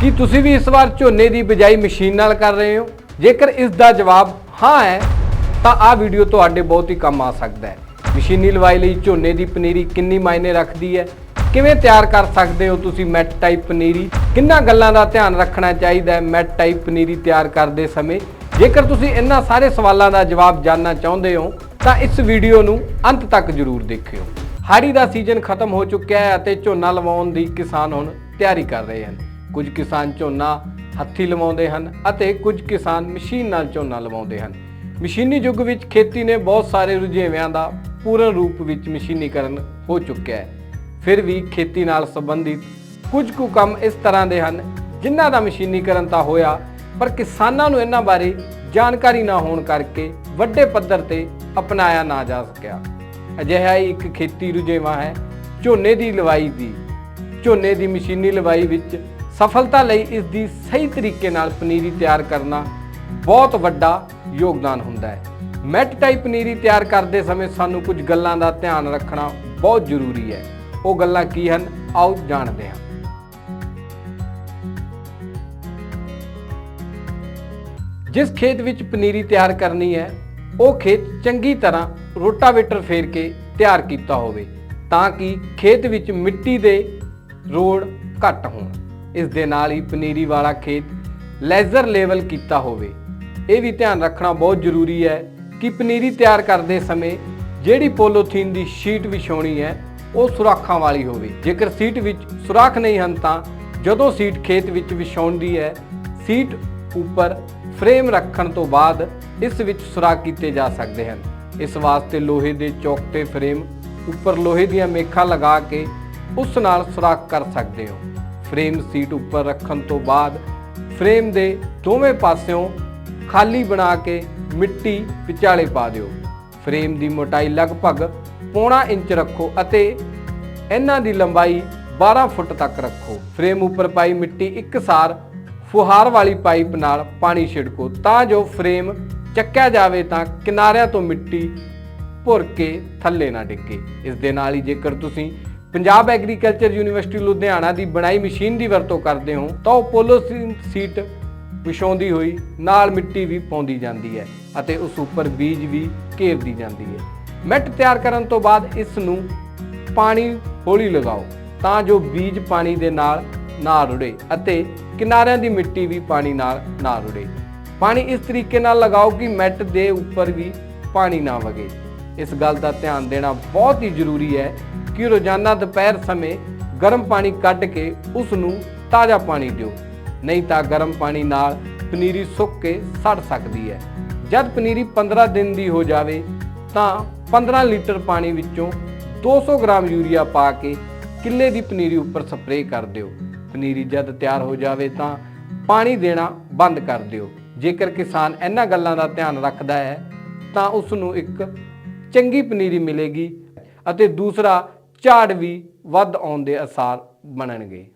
ਕੀ ਤੁਸੀਂ ਵੀ ਇਸ ਵਾਰ ਝੋਨੇ ਦੀ ਬਿਜਾਈ ਮਸ਼ੀਨ ਨਾਲ ਕਰ ਰਹੇ ਹੋ? ਜੇਕਰ ਇਸ ਦਾ ਜਵਾਬ ਹਾਂ ਹੈ, ਤਾਂ ਆਹ ਵੀਡੀਓ ਤੁਹਾਡੇ ਬਹੁਤ ਹੀ ਕੰਮ ਆ ਸਕਦਾ ਹੈ। ਮਸ਼ੀਨੀ ਲਵਾਈ ਲਈ ਝੋਨੇ ਦੀ ਪਨੀਰੀ ਕਿੰਨੀ ਮਾਇਨੇ ਰੱਖਦੀ ਹੈ? ਕਿਵੇਂ ਤਿਆਰ ਕਰ ਸਕਦੇ ਹੋ ਤੁਸੀਂ ਮੈਟ ਟਾਈਪ ਪਨੀਰੀ? ਕਿੰਨਾ ਗੱਲਾਂ ਦਾ ਧਿਆਨ ਰੱਖਣਾ ਚਾਹੀਦਾ ਹੈ ਮੈਟ ਟਾਈਪ ਪਨੀਰੀ ਤਿਆਰ ਕਰਦੇ ਸਮੇਂ? ਜੇਕਰ ਤੁਸੀਂ ਇਹਨਾਂ ਸਾਰੇ ਸਵਾਲਾਂ ਦਾ ਜਵਾਬ ਜਾਣਨਾ ਚਾਹੁੰਦੇ ਹੋ, ਤਾਂ ਇਸ ਵੀਡੀਓ ਨੂੰ ਅੰਤ ਤੱਕ ਜ਼ਰੂਰ ਦੇਖਿਓ। ਹਾੜੀ ਦਾ ਸੀਜ਼ਨ ਖਤਮ ਹੋ ਚੁੱਕਿਆ ਹੈ ਅਤੇ ਝੋਨਾ ਲਵਾਉਣ ਦੀ ਕਿਸਾਨ ਹੁਣ ਤਿਆਰੀ ਕਰ ਰਹੇ ਹਨ। ਕੁਝ ਕਿਸਾਨ ਝੋਨਾ ਹੱਥੀ ਲਵਾਉਂਦੇ ਹਨ ਅਤੇ ਕੁਝ ਕਿਸਾਨ ਮਸ਼ੀਨ ਨਾਲ ਝੋਨਾ ਲਵਾਉਂਦੇ ਹਨ। ਮਸ਼ੀਨੀ ਯੁੱਗ ਵਿੱਚ ਖੇਤੀ ਨੇ ਬਹੁਤ ਸਾਰੇ ਰੁਝੇਵਿਆਂ ਦਾ ਪੂਰਨ ਰੂਪ ਵਿੱਚ ਮਸ਼ੀਨੀਕਰਨ ਹੋ ਚੁੱਕਿਆ ਹੈ। ਫਿਰ ਵੀ ਖੇਤੀ ਨਾਲ ਸੰਬੰਧਿਤ ਕੁਝ ਕੁ ਕੰਮ ਇਸ ਤਰ੍ਹਾਂ ਦੇ ਹਨ ਜਿਨ੍ਹਾਂ ਦਾ ਮਸ਼ੀਨੀਕਰਨ ਤਾਂ ਹੋਇਆ, ਪਰ ਕਿਸਾਨਾਂ ਨੂੰ ਇਹਨਾਂ ਬਾਰੇ ਜਾਣਕਾਰੀ ਨਾ ਹੋਣ ਕਰਕੇ ਵੱਡੇ ਪੱਧਰ ਤੇ ਅਪਣਾਇਆ ਨਾ ਜਾ ਸਕਿਆ। ਅਜਿਹਾ ਹੀ ਇੱਕ ਖੇਤੀ ਰੁਝੇਵਾਂ ਹੈ, ਝੋਨੇ ਦੀ ਲਵਾਈ ਦੀ। ਝੋਨੇ ਦੀ ਮਸ਼ੀਨੀ ਲਵਾਈ ਵਿੱਚ ਸਫਲਤਾ ਲਈ ਇਸ ਦੀ ਸਹੀ ਤਰੀਕੇ ਨਾਲ ਪਨੀਰੀ ਤਿਆਰ ਕਰਨਾ ਬਹੁਤ ਵੱਡਾ ਯੋਗਦਾਨ ਹੁੰਦਾ ਹੈ। ਮੈਟ ਟਾਈਪ ਪਨੀਰੀ ਤਿਆਰ ਕਰਦੇ ਸਮੇਂ ਸਾਨੂੰ ਕੁਝ ਗੱਲਾਂ ਦਾ ਧਿਆਨ ਰੱਖਣਾ ਬਹੁਤ ਜ਼ਰੂਰੀ ਹੈ। ਉਹ ਗੱਲਾਂ ਕੀ ਹਨ? ਆਓ ਜਾਣਦੇ ਹਾਂ। ਜਿਸ ਖੇਤ ਵਿੱਚ ਪਨੀਰੀ ਤਿਆਰ ਕਰਨੀ ਹੈ, ਉਹ ਖੇਤ ਚੰਗੀ ਤਰ੍ਹਾਂ ਰੋਟਾਵੇਟਰ ਫੇਰ ਕੇ ਤਿਆਰ ਕੀਤਾ ਹੋਵੇ, ਤਾਂ ਕਿ ਖੇਤ ਵਿੱਚ ਮਿੱਟੀ ਦੇ ਰੋੜ ਘੱਟ ਹੋਣ। ਇਸ ਦੇ ਨਾਲ ਹੀ ਪਨੀਰੀ ਵਾਲਾ ਖੇਤ ਲੈਜ਼ਰ ਲੈਵਲ ਕੀਤਾ ਹੋਵੇ। ਇਹ ਵੀ ਧਿਆਨ ਰੱਖਣਾ ਬਹੁਤ ਜ਼ਰੂਰੀ ਹੈ ਕਿ ਪਨੀਰੀ ਤਿਆਰ ਕਰਦੇ ਸਮੇਂ ਜਿਹੜੀ ਪੋਲੋਥੀਨ ਦੀ ਸ਼ੀਟ ਵਿਛਾਉਣੀ ਹੈ, ਉਹ ਸੁਰਾਖਾਂ ਵਾਲੀ ਹੋਵੇ। ਜੇਕਰ ਸੀਟ ਵਿੱਚ ਸੁਰਾਖ ਨਹੀਂ ਹਨ ਤਾਂ ਜਦੋਂ ਸੀਟ ਖੇਤ ਵਿੱਚ ਵਿਛਾਉਂਦੀ ਹੈ, ਸੀਟ ਉੱਪਰ ਫਰੇਮ ਰੱਖਣ ਤੋਂ ਬਾਅਦ ਇਸ ਵਿੱਚ ਸੁਰਾਖ ਕੀਤੇ ਜਾ ਸਕਦੇ ਹਨ। ਇਸ ਵਾਸਤੇ ਲੋਹੇ ਦੇ ਚੌਕਟੇ ਫਰੇਮ ਉੱਪਰ ਲੋਹੇ ਦੀਆਂ ਮੇਖਾਂ ਲਗਾ ਕੇ ਉਸ ਨਾਲ ਸੁਰਾਖ ਕਰ ਸਕਦੇ ਹੋ। ਫਰੇਮ ਸੀਟ ਉੱਪਰ ਰੱਖਣ ਤੋਂ ਬਾਅਦ ਫਰੇਮ ਦੇ ਦੋਵੇਂ ਪਾਸਿਓਂ ਖਾਲੀ ਬਣਾ ਕੇ ਮਿੱਟੀ ਵਿਚਾਲੇ ਪਾ ਦਿਓ। ਫਰੇਮ ਦੀ ਮੋਟਾਈ ਲਗਭਗ ਪੌਣਾ ਇੰਚ ਰੱਖੋ ਅਤੇ ਇਹਨਾਂ ਦੀ ਲੰਬਾਈ 12 ਫੁੱਟ ਤੱਕ ਰੱਖੋ। ਫਰੇਮ ਉੱਪਰ ਪਾਈ ਮਿੱਟੀ ਇੱਕਸਾਰ ਫੁਹਾਰ ਵਾਲੀ ਪਾਈਪ ਨਾਲ ਪਾਣੀ ਛਿੜਕੋ ਤਾਂ ਜੋ ਫਰੇਮ ਚੱਕਿਆ ਜਾਵੇ ਤਾਂ ਕਿਨਾਰਿਆਂ ਤੋਂ ਮਿੱਟੀ ਭੁਰ ਕੇ ਥੱਲੇ ਨਾ ਡਿੱਗੇ। ਇਸ ਦੇ ਨਾਲ ਹੀ ਜੇਕਰ ਤੁਸੀਂ ਪੰਜਾਬ ਐਗਰੀਕਲਚਰ ਯੂਨੀਵਰਸਿਟੀ ਲੁਧਿਆਣਾ ਦੀ ਬਣਾਈ ਮਸ਼ੀਨ ਦੀ ਵਰਤੋਂ ਕਰਦੇ ਹੋ, ਤਾਂ ਉਹ ਪੋਲੋਥੀਨ ਸੀਟ ਵਿਛਾਉਂਦੀ ਹੋਈ ਨਾਲ ਮਿੱਟੀ ਵੀ ਪਾਉਂਦੀ ਜਾਂਦੀ ਹੈ ਅਤੇ ਉਸ ਉੱਪਰ ਬੀਜ ਵੀ ਘੇਰਦੀ ਜਾਂਦੀ ਹੈ। ਮੈਟ ਤਿਆਰ ਕਰਨ ਤੋਂ ਬਾਅਦ ਇਸ ਨੂੰ ਪਾਣੀ ਹੌਲੀ ਲਗਾਓ, ਤਾਂ ਜੋ ਬੀਜ ਪਾਣੀ ਦੇ ਨਾਲ ਨਾ ਰੁੜੇ ਅਤੇ ਕਿਨਾਰਿਆਂ ਦੀ ਮਿੱਟੀ ਵੀ ਪਾਣੀ ਨਾਲ ਨਾ ਰੁੜੇ। ਪਾਣੀ ਇਸ ਤਰੀਕੇ ਨਾਲ ਲਗਾਓ ਕਿ ਮੈਟ ਦੇ ਉੱਪਰ ਵੀ ਪਾਣੀ ਨਾ ਵਗੇ। ਇਸ ਗੱਲ ਦਾ ਧਿਆਨ ਦੇਣਾ ਬਹੁਤ ਹੀ ਜ਼ਰੂਰੀ ਹੈ ਕਿ ਰੋਜ਼ਾਨਾ ਦੁਪਹਿਰ ਸਮੇਂ ਗਰਮ ਪਾਣੀ ਕੱਢ ਕੇ ਉਸ ਨੂੰ ਤਾਜ਼ਾ ਪਾਣੀ ਦਿਓ। ਨਹੀਂ ਤਾਂ ਗਰਮ ਪਾਣੀ ਨਾਲ ਪਨੀਰੀ ਸੁੱਕ ਕੇ ਸੜ ਸਕਦੀ ਹੈ। ਜਦ ਪਨੀਰੀ 15 ਦਿਨ ਦੀ ਹੋ ਜਾਵੇ, ਤਾਂ 15 ਲੀਟਰ ਪਾਣੀ ਵਿੱਚੋਂ 200 ਗ੍ਰਾਮ ਯੂਰੀਆ ਪਾ ਕੇ ਕਿੱਲੇ ਦੀ ਪਨੀਰੀ ਉੱਪਰ ਸਪਰੇਅ ਕਰ ਦਿਓ। ਪਨੀਰੀ ਜਦ ਤਿਆਰ ਹੋ ਜਾਵੇ, ਤਾਂ ਪਾਣੀ ਦੇਣਾ ਬੰਦ ਕਰ ਦਿਓ। ਜੇਕਰ ਕਿਸਾਨ ਇਹਨਾਂ ਗੱਲਾਂ ਦਾ ਧਿਆਨ ਰੱਖਦਾ ਹੈ, ਤਾਂ ਉਸ ਨੂੰ ਇੱਕ ਚੰਗੀ ਪਨੀਰੀ ਮਿਲੇਗੀ ਅਤੇ ਦੂਸਰਾ ਝਾੜ ਵੀ ਵੱਧ ਆਉਣ ਦੇ ਅਸਾਰ ਬਣਨਗੇ।